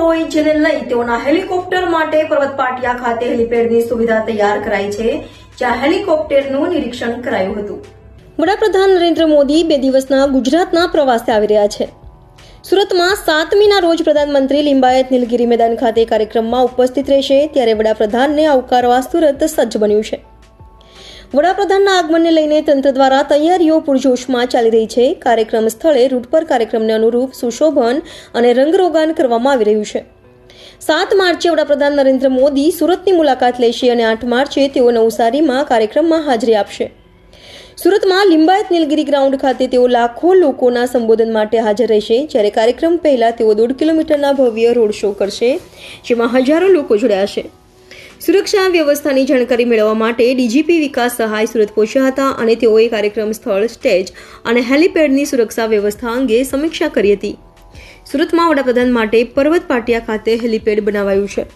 હોય, જેને લઈ તેઓના હેલિકોપ્ટર માટે પર્વત પાટિયા ખાતે હેલિપેડની સુવિધા તૈયાર કરાઈ છે, જ્યાં હેલિકોપ્ટરનું નિરીક્ષણ કરાયું હતું. વડાપ્રધાન નરેન્દ્ર મોદી બે દિવસના ગુજરાતના પ્રવાસે આવી રહ્યા છે. સુરતમાં સાતમીના રોજ પ્રધાનમંત્રી લિંબાયત નીલગિરી મેદાન ખાતે કાર્યક્રમમાં ઉપસ્થિત રહેશે, ત્યારે વડાપ્રધાનને આવકારવા સુરત સજ્જ બન્યું છે. વડાપ્રધાનના આગમનને લઈને તંત્ર દ્વારા તૈયારીઓ પૂરજોશમાં ચાલી રહી છે. કાર્યક્રમ સ્થળે રૂટ પર કાર્યક્રમને અનુરૂપ સુશોભન અને રંગરોગાન કરવામાં આવી રહ્યું છે. સાત માર્ચે વડાપ્રધાન નરેન્દ્ર મોદી સુરતની મુલાકાત લેશે અને આઠ માર્ચે તેઓ નવસારીમાં કાર્યક્રમમાં હાજરી આપશે. સુરતમાં લિંબાયત નીલગિરી ગ્રાઉન્ડ ખાતે તેઓ લાખો લોકોના સંબોધન માટે હાજર રહેશે, જ્યારે કાર્યક્રમ પહેલા તેઓ દોઢ કિલોમીટરના ભવ્ય રોડ શો કરશે, જેમાં હજારો લોકો જોડાયા છે. સુરક્ષા વ્યવસ્થાની જાણકારી મેળવવા માટે ડીજીપી વિકાસ સહાય સુરત પહોંચ્યા હતા અને તેઓએ કાર્યક્રમ સ્થળ, સ્ટેજ અને હેલિપેડની સુરક્ષા વ્યવસ્થા અંગે સમીક્ષા કરી હતી. સુરતમાં વડાપ્રધાન માટે પર્વત પાટિયા ખાતે હેલિપેડ બનાવાયું છે.